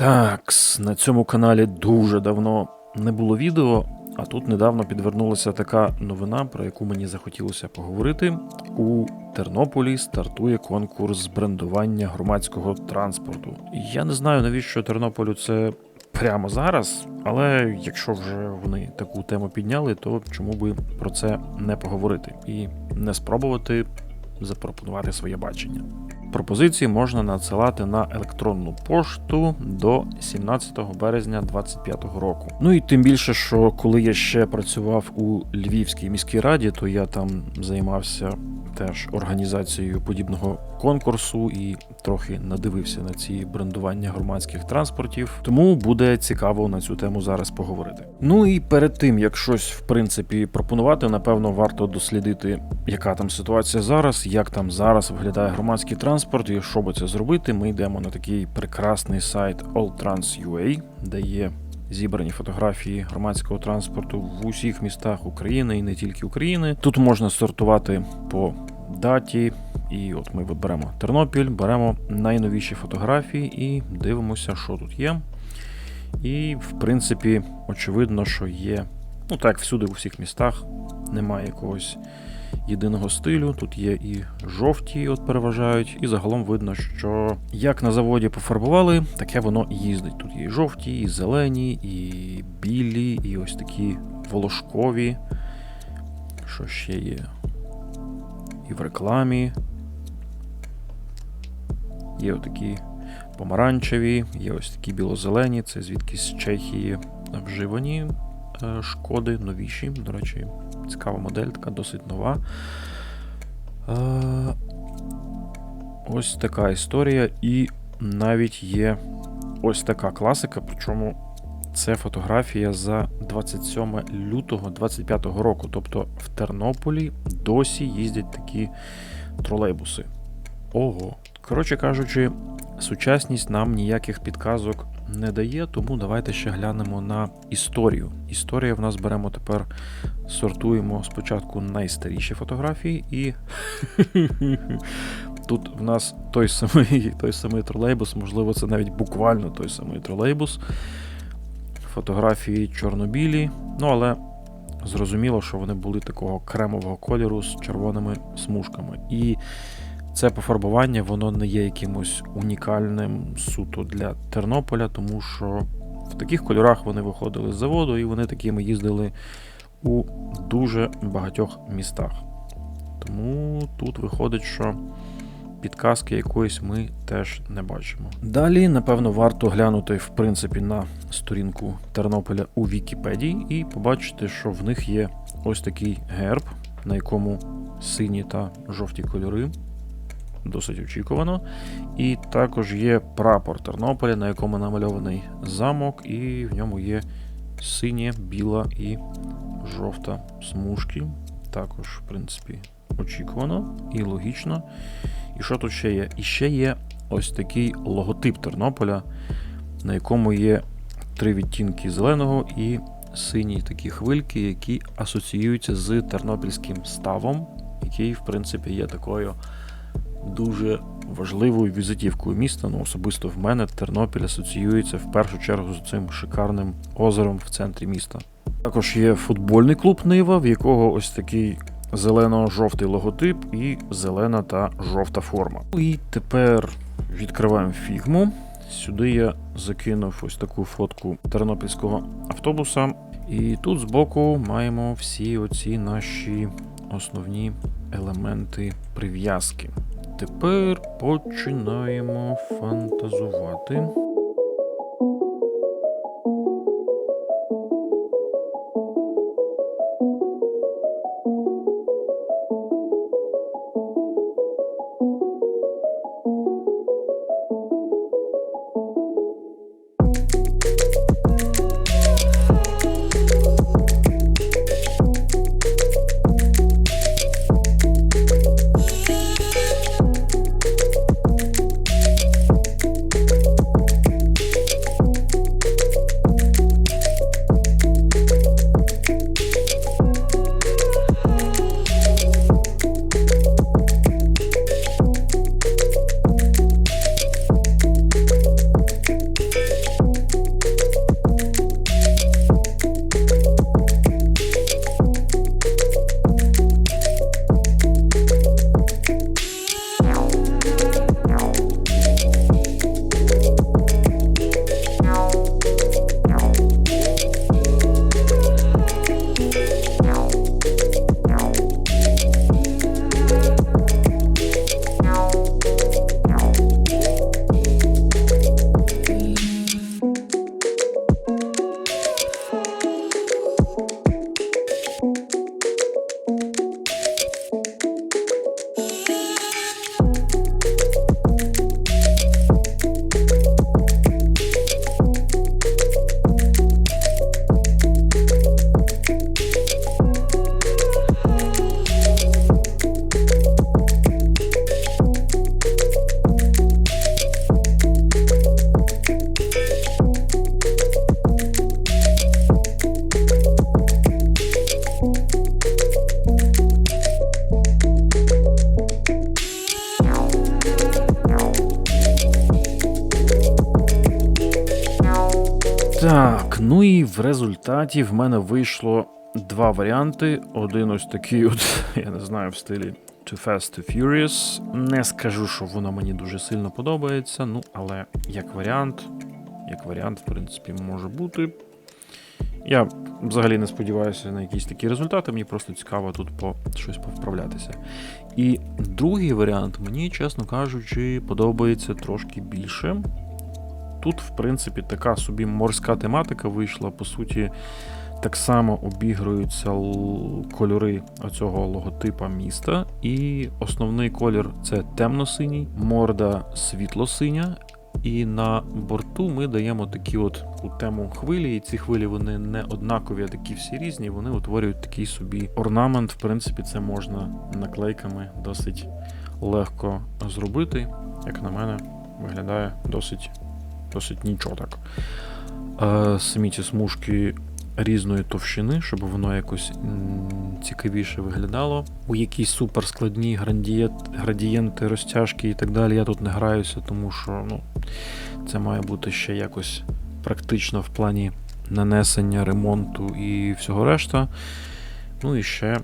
Так, на цьому каналі дуже давно не було відео, а тут недавно підвернулася така новина, про яку мені захотілося поговорити. У Тернополі стартує конкурс брендування громадського транспорту. Я не знаю, навіщо Тернополю це прямо зараз, але якщо вже вони таку тему підняли, то чому би про це не поговорити і не спробувати запропонувати своє бачення. Пропозиції можна надсилати на електронну пошту до 17 березня 2025 року. Ну і тим більше, що коли я ще працював у Львівській міській раді, то я там займався теж організацією подібного конкурсу і трохи надивився на ці брендування громадських транспортів. Тому буде цікаво на цю тему зараз поговорити. Ну і перед тим як щось в принципі пропонувати, напевно, варто дослідити, яка там ситуація зараз, як там зараз виглядає громадський транспорт, і що би це зробити. Ми йдемо на такий прекрасний сайт alltrans.ua, де є зібрані фотографії громадського транспорту в усіх містах України і не тільки України. Тут можна сортувати по даті. І от ми виберемо Тернопіль, беремо найновіші фотографії і дивимося, що тут є. І, в принципі, очевидно, що є. Ну так, всюди, у всіх містах немає якогось єдиного стилю. Тут є і жовті, от переважають, і загалом видно, що як на заводі пофарбували, таке воно їздить. Тут є і жовті, і зелені, і білі, і ось такі волошкові. Що ще є? І в рекламі. Є отакі помаранчеві, є ось такі білозелені, це звідки з Чехії вживані е, шкоди, новіші. До речі, цікава модель, така досить нова. Е, Ось така історія, і навіть є ось така класика, причому це фотографія за 27 лютого 25 року. Тобто в Тернополі досі їздять такі тролейбуси. Ого. Коротше кажучи, сучасність нам ніяких підказок не дає, тому давайте ще глянемо на історію. Історія в нас беремо тепер, сортуємо спочатку найстаріші фотографії, і тут в нас той самий, той самий тролейбус, можливо, це навіть буквально той самий тролейбус. Фотографії чорнобілі, ну але зрозуміло, що вони були такого кремового кольору з червоними смужками. І це пофарбування воно не є якимось унікальним суто для Тернополя, тому що в таких кольорах вони виходили з заводу і вони такими їздили у дуже багатьох містах. Тому тут виходить, що підказки якоїсь ми теж не бачимо. Далі, напевно, варто глянути в принципі на сторінку Тернополя у Вікіпедії і побачити, що в них є ось такий герб, на якому сині та жовті кольори досить очікувано. І також є прапор Тернополя, на якому намальований замок, і в ньому є синя, біла і жовта смужки. Також, в принципі, очікувано і логічно. І що тут ще є? І ще є ось такий логотип Тернополя, на якому є три відтінки зеленого і сині такі хвильки, які асоціюються з тернопільським ставом, який, в принципі, є такою дуже важливою візитівкою міста. Ну, особисто в мене Тернопіль асоціюється в першу чергу з цим шикарним озером в центрі міста. Також є футбольний клуб Нива, в якого ось такий зелено-жовтий логотип і зелена та жовта форма. І тепер відкриваємо фігму. Сюди я закинув ось таку фотку тернопільського автобуса. І тут збоку маємо всі оці наші основні елементи прив'язки. Тепер починаємо фантазувати. Так, ну і в результаті в мене вийшло два варіанти. Один ось такий, от, я не знаю, в стилі Too Fast to Furious. Не скажу, що воно мені дуже сильно подобається, ну, але як варіант, як варіант, в принципі, може бути. Я взагалі не сподіваюся на якісь такі результати, мені просто цікаво тут по щось повправлятися. І другий варіант мені, чесно кажучи, подобається трошки більше. Тут, в принципі, така собі морська тематика вийшла. По суті, так само обігруються кольори оцього логотипа міста. І основний колір це темно-синій, морда світло-синя. І на борту ми даємо такі от у тему хвилі, і ці хвилі вони не однакові, а такі всі різні. Вони утворюють такий собі орнамент. В принципі, це можна наклейками досить легко зробити. Як на мене, виглядає досить, досить нічого так. Самі ці смужки різної товщини, щоб воно якось цікавіше виглядало. У якісь суперскладні градієнт, градієнти, розтяжки і так далі. Я тут не граюся, тому що ну, це має бути ще якось практично в плані нанесення, ремонту і всього решта. Ну і ще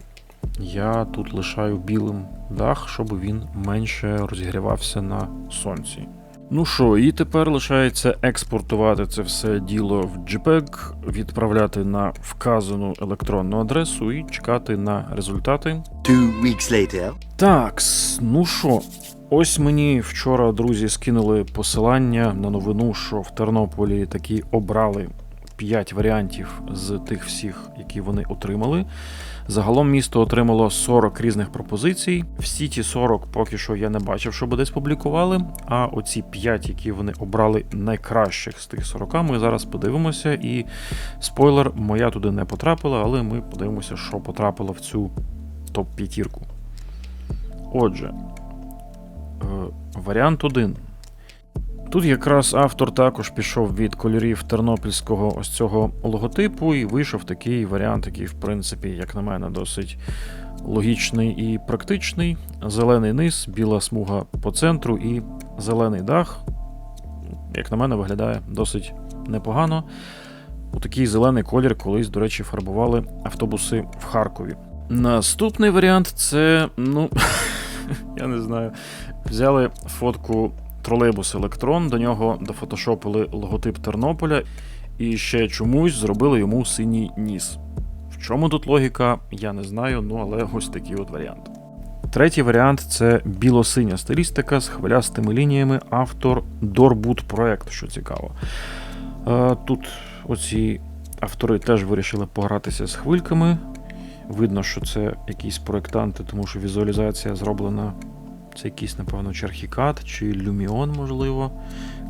я тут лишаю білим дах, щоб він менше розігрівався на сонці. Ну що, і тепер лишається експортувати це все діло в JPEG, відправляти на вказану електронну адресу і чекати на результати. Two weeks later. Так, ну що, ось мені вчора друзі скинули посилання на новину, що в Тернополі такі обрали 5 варіантів з тих всіх, які вони отримали. Загалом місто отримало 40 різних пропозицій. Всі ті 40 поки що я не бачив, щоб десь публікували. А оці 5, які вони обрали найкращих з тих 40, ми зараз подивимося. І спойлер, моя туди не потрапила, але ми подивимося, що потрапило в цю топ-п'ятірку. Отже, е, варіант 1. Тут якраз автор також пішов від кольорів тернопільського ось цього логотипу, і вийшов такий варіант, який, в принципі, як на мене, досить логічний і практичний. Зелений низ, біла смуга по центру і зелений дах. Як на мене, виглядає досить непогано. У такий зелений колір колись, до речі, фарбували автобуси в Харкові. Наступний варіант це, ну, я не знаю, взяли фотку тролейбус Електрон, до нього дофотошопили логотип Тернополя і ще чомусь зробили йому синій ніс. В чому тут логіка, я не знаю, ну але ось такий от варіант. Третій варіант це біло-синя стилістика з хвилястими лініями, автор Дорбут проект, що цікаво. Е, Тут оці автори теж вирішили погратися з хвильками. Видно, що це якісь проєктанти, тому що візуалізація зроблена. Це якийсь, напевно, Черхікат чи Lumion, можливо.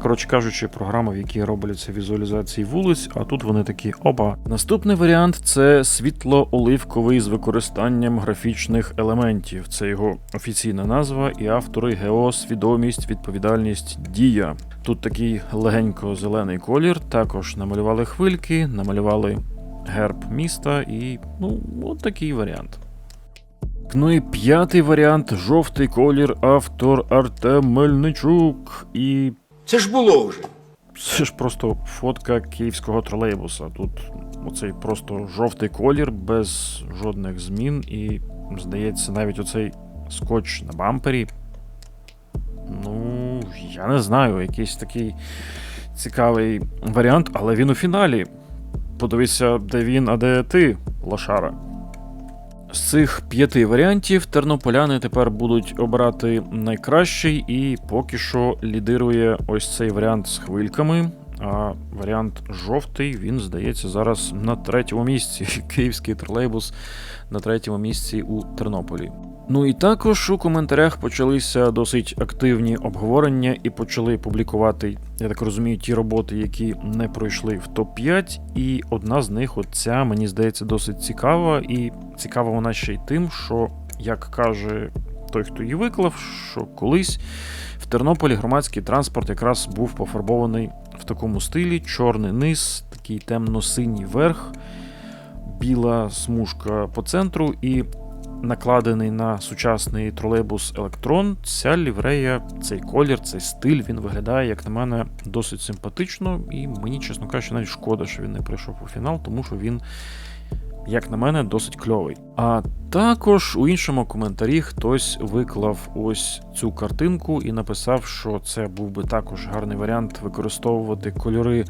Коротше кажучи, програма, в якій робляться візуалізації вулиць, а тут вони такі опа. Наступний варіант це світло-оливковий з використанням графічних елементів. Це його офіційна назва, і автори Гео, свідомість, відповідальність, дія. Тут такий легенько зелений колір, також намалювали хвильки, намалювали герб міста, і ну, от такий варіант. Ну і п'ятий варіант жовтий колір, автор Артем Мельничук. І Це ж було вже. це ж просто фотка київського тролейбуса. Тут оцей просто жовтий колір без жодних змін. І, здається, навіть оцей скотч на бампері. Ну, я не знаю, якийсь такий цікавий варіант, але він у фіналі. Подивися, де він, а де ти, лошара. З цих п'яти варіантів тернополяни тепер будуть обрати найкращий, і поки що лідирує ось цей варіант з хвильками. А варіант жовтий, він здається зараз на третьому місці. Київський тролейбус на третьому місці у Тернополі. Ну і також у коментарях почалися досить активні обговорення і почали публікувати, я так розумію, ті роботи, які не пройшли в топ-5. І одна з них, от ця, мені здається, досить цікава. І цікава вона ще й тим, що, як каже той, хто її виклав, що колись в Тернополі громадський транспорт якраз був пофарбований в такому стилі: чорний низ, такий темно-синій верх, біла смужка по центру і накладений на сучасний тролейбус Електрон, ця ліврея, цей колір, цей стиль, він виглядає, як на мене, досить симпатично, і мені, чесно кажучи, навіть шкода, що він не прийшов у фінал, тому що він, як на мене, досить кльовий. А також у іншому коментарі хтось виклав ось цю картинку і написав, що це був би також гарний варіант використовувати кольори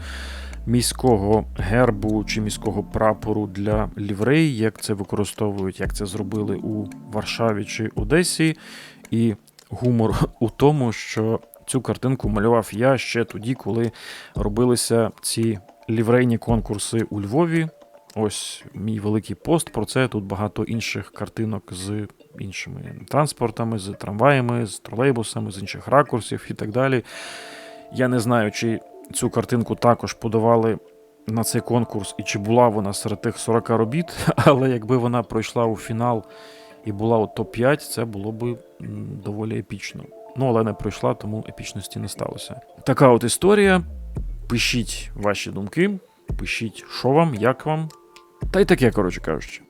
міського гербу чи міського прапору для ліврей, як це використовують, як це зробили у Варшаві чи Одесі. І гумор у тому, що цю картинку малював я ще тоді, коли робилися ці ліврейні конкурси у Львові. Ось мій великий пост про це. Тут багато інших картинок з іншими транспортами, з трамваями, з тролейбусами, з інших ракурсів і так далі. Я не знаю, чи цю картинку також подавали на цей конкурс, і чи була вона серед тих 40 робіт, але якби вона пройшла у фінал і була у топ-5, це було б доволі епічно. Ну, але не пройшла, тому епічності не сталося. Така от історія. Пишіть ваші думки, пишіть, що вам, як вам. Та й таке, коротше кажучи.